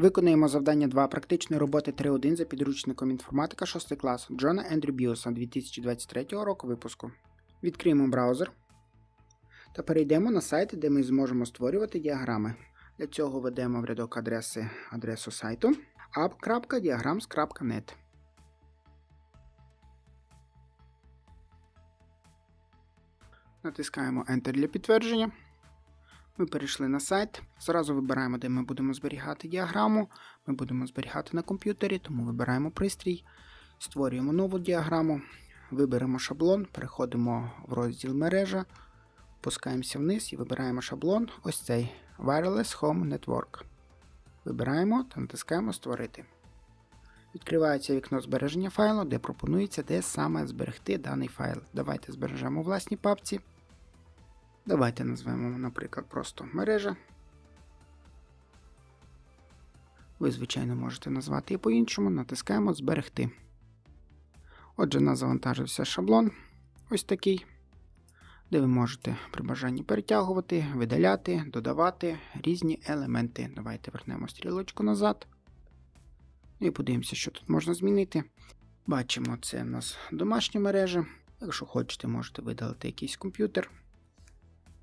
Виконуємо завдання 2 практичної роботи 3.1 за підручником інформатика 6 клас Джона Ендрю Біоса 2023 року випуску. Відкриємо браузер та перейдемо на сайт, де ми зможемо створювати діаграми. Для цього введемо в рядок адреси адресу сайту app.diagrams.net. Натискаємо Enter для підтвердження. Ми перейшли на сайт. Зразу вибираємо, де ми будемо зберігати діаграму. Ми будемо зберігати на комп'ютері, тому вибираємо пристрій, створюємо нову діаграму, виберемо шаблон, переходимо в розділ мережа, опускаємося вниз і вибираємо шаблон. Ось цей Wireless Home Network. Вибираємо та натискаємо Створити. Відкривається вікно збереження файлу, де пропонується, де саме зберегти даний файл. Давайте збережемо у власній папці. Давайте назвемо, наприклад, просто мережа. Ви, звичайно, можете назвати і по-іншому, натискаємо Зберегти. Отже, у нас завантажився шаблон ось такий, де ви можете при бажанні перетягувати, видаляти, додавати різні елементи. Давайте вернемо стрілочку назад. І подивимося, що тут можна змінити. Бачимо, це в нас домашня мережа. Якщо хочете, можете видалити якийсь комп'ютер.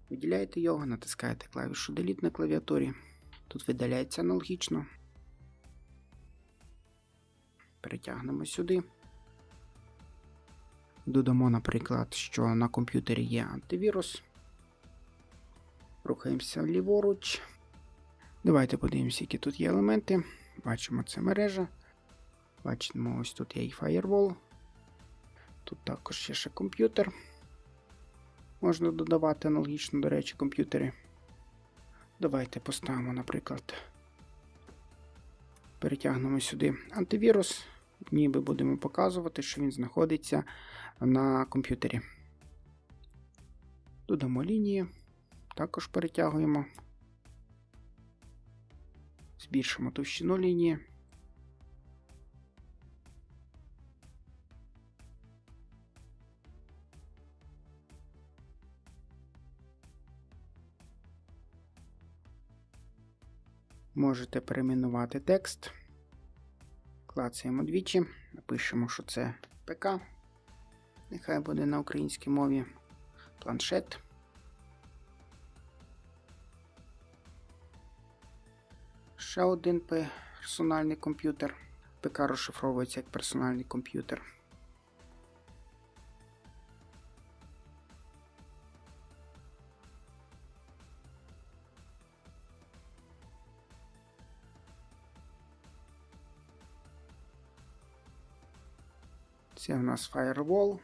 Виділяєте його, натискаєте клавішу Delete на клавіатурі. Тут видаляється аналогічно. Перетягнемо сюди. Додамо, наприклад, що на комп'ютері є антивірус. Рухаємося ліворуч. Давайте подивимося, які тут є елементи. Бачимо, це мережа. Бачимо, ось тут є і Firewall. Тут також є ще комп'ютер. Можна додавати аналогічно, до речі, комп'ютери. Давайте поставимо, наприклад, перетягнемо сюди антивірус, ніби будемо показувати, що він знаходиться на комп'ютері. Додамо лінії, також перетягуємо, збільшимо товщину лінії. Можете перейменувати текст. Клацаємо двічі, напишемо, що це ПК. Нехай буде на українській мові планшет. Ще один персональний комп'ютер. ПК розшифровується як персональний комп'ютер. Це у нас Firewall.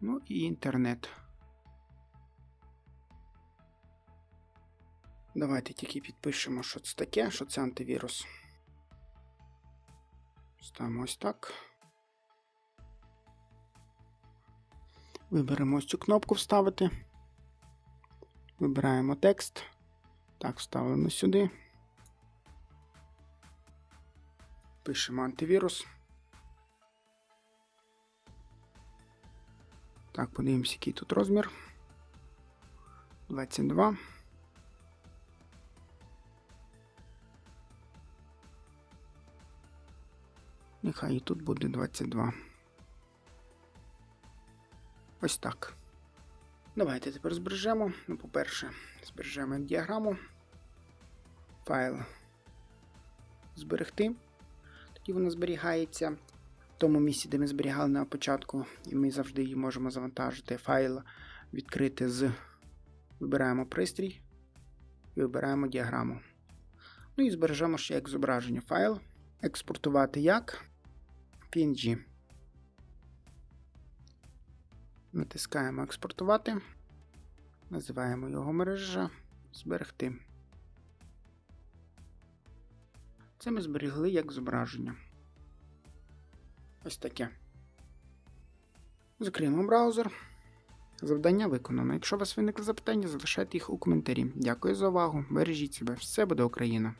Ну і інтернет. Давайте тільки підпишемо, що це таке, що це антивірус. Ставимо ось так. Виберемо ось цю кнопку вставити. Вибираємо текст. Так, вставимо сюди. Пишемо антивірус. Так, подивимося, який тут розмір. 22. Нехай і тут буде 22. Ось так. Давайте тепер збережемо. Ну, по-перше, збережемо діаграму. Файл зберегти тоді вона зберігається в тому місці, де ми зберігали на початку, і ми завжди її можемо завантажити. Файл відкрити з. Вибираємо пристрій і вибираємо діаграму. Ну і збережемо ще як зображення файл. Експортувати як PNG. Натискаємо експортувати. Називаємо його мережа. Зберегти. Це ми зберігли як зображення. Ось таке. Закриємо браузер. Завдання виконано. Якщо у вас виникли запитання, залишайте їх у коментарі. Дякую за увагу. Бережіть себе. Все буде Україна!